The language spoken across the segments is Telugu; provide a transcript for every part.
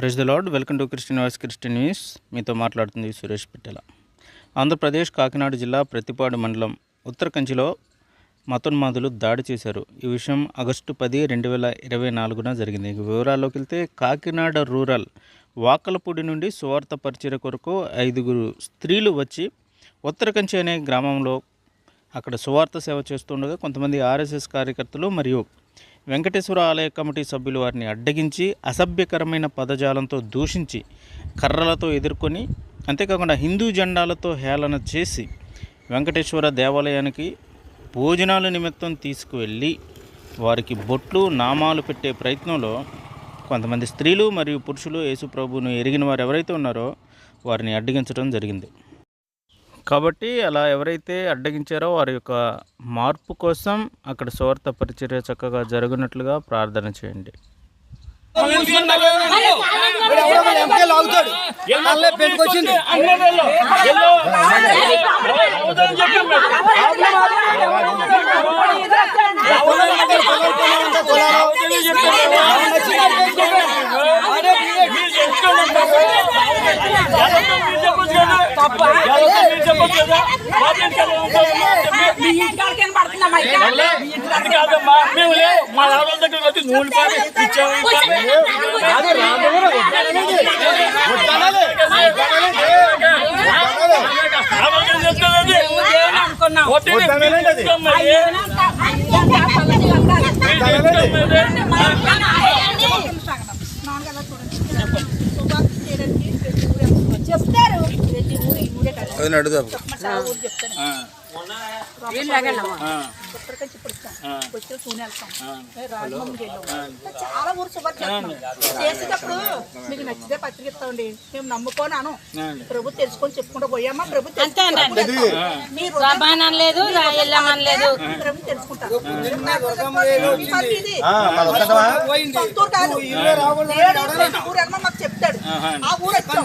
Praise the lord welcome to Christian voice Christian news మీతో మాట్లాడుతుంది సురేష్ పిట్టెల. ఆంధ్రప్రదేశ్ కాకినాడ జిల్లా ప్రతిపాడు మండలం ఉత్తర కంచిలో మతోన్మాదులు దాడి చేశారు. ఈ విషయం ఆగస్టు పది రెండు వేల ఇరవై నాలుగున జరిగింది. వివరాల్లోకి వెళ్తే కాకినాడ రూరల్ వాకలపూడి నుండి సువార్త పరిచయ కొరకు ఐదుగురు స్త్రీలు వచ్చి ఉత్తర కంచి అనే గ్రామంలో అక్కడ సువార్త సేవ చేస్తుండగా కొంతమంది ఆర్ఎస్ఎస్ కార్యకర్తలు మరియు వెంకటేశ్వర ఆలయ కమిటీ సభ్యులు వారిని అడ్డగించి అసభ్యకరమైన పదజాలంతో దూషించి కర్రలతో ఎదుర్కొని అంతేకాకుండా హిందూ జెండాలతో హేళన చేసి వెంకటేశ్వర దేవాలయానికి భోజనాల నిమిత్తం తీసుకువెళ్ళి వారికి బొట్లు నామాలు పెట్టే ప్రయత్నంలో కొంతమంది స్త్రీలు మరియు పురుషులు యేసుప్రభువును ఎరిగిన వారు ఎవరైతే ఉన్నారో వారిని అడ్డగించడం జరిగింది. కాబట్టి అలా ఎవరైతే అడ్డగించారో వారి యొక్క మార్పు కోసం అక్కడ స్వార్థ పరిచర్య చక్కగా జరుగునట్లుగా ప్రార్థన చేయండి. తప్ప మీ ఇంటికాడికి ఏం పడుతుందమ్మా మేము లేవు మా ఆడవాళ్ళ దగ్గర వచ్చి నూనె పాలు ఇచ్చాము ఆడవాళ్ళకి చెప్తానండి. అనుకున్నాం చాలా ఊరు శుభ్రం చేసేటప్పుడు మీకు నచ్చితే పత్రిక ఇస్తామండి మేము నమ్ముకోనాను ప్రభు తెలుసుకొని చెప్పుకుంటూ పోయామా ప్రభు తెలుసు- మీరు రమ్మని లేదు ప్రభు తెలుసుకుంటారు మాకు చెప్తాడు ఆ ఊరు వచ్చాం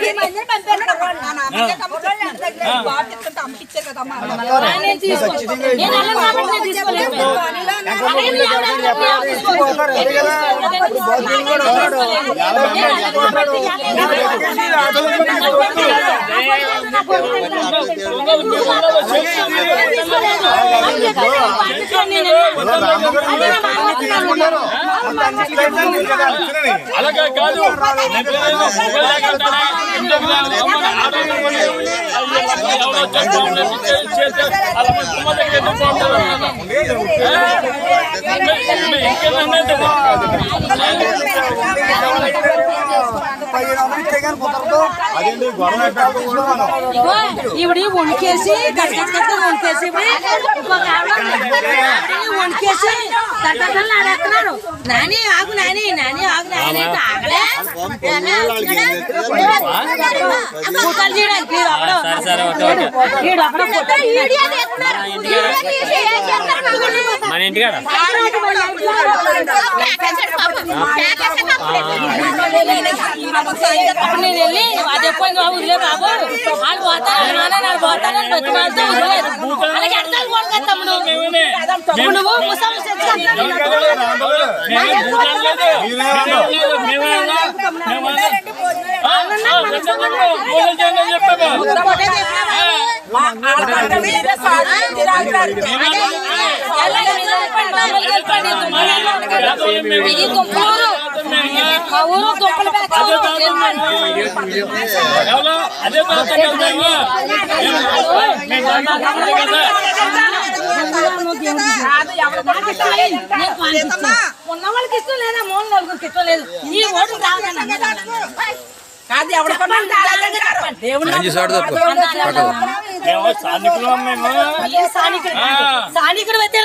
నేను ఫస్ట్ అమ్మ దగ్గరికి నేను అలాగే కాదు. నేను ఇవిడి వణికేసి వణికేసి వణికేసి ఆడేస్తున్నారు నాని ఆగు నాని నాని ఆగు నాని ఆగలే. మన ఇంటికాడ? అప్పుడు నేను వెళ్ళి అది పోయింది వదిలే బాబు వాళ్ళు పోతాను నాన్న నాడు పోతానని బతిమాలతో వదిలేదు అలాగే అర్థాలు కొడుతుంది తమ్ముడు తమ్ముడు నువ్వు ముసలి ఇది దుంపలూరు మా ఊరు దుంపలు అదే ఉన్న వాళ్ళకి ఇష్టం లేదా మూడు నలుగురికి ఇష్టం లేదు ఈ ఓటు రాదన్న కాదు ఎవరు దేవుడు స్థానికుడు అయితే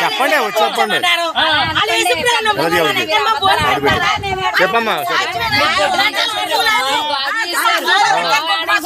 చెప్పండి చెప్పండి. చెప్పమ్మా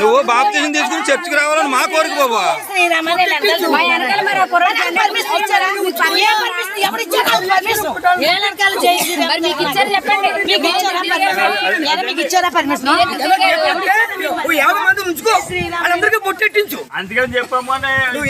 నువ్వు బాప్తిజం తీసుకుని చర్చికి రావాలని మా కోరిక బాబా. అందుకని నువ్వు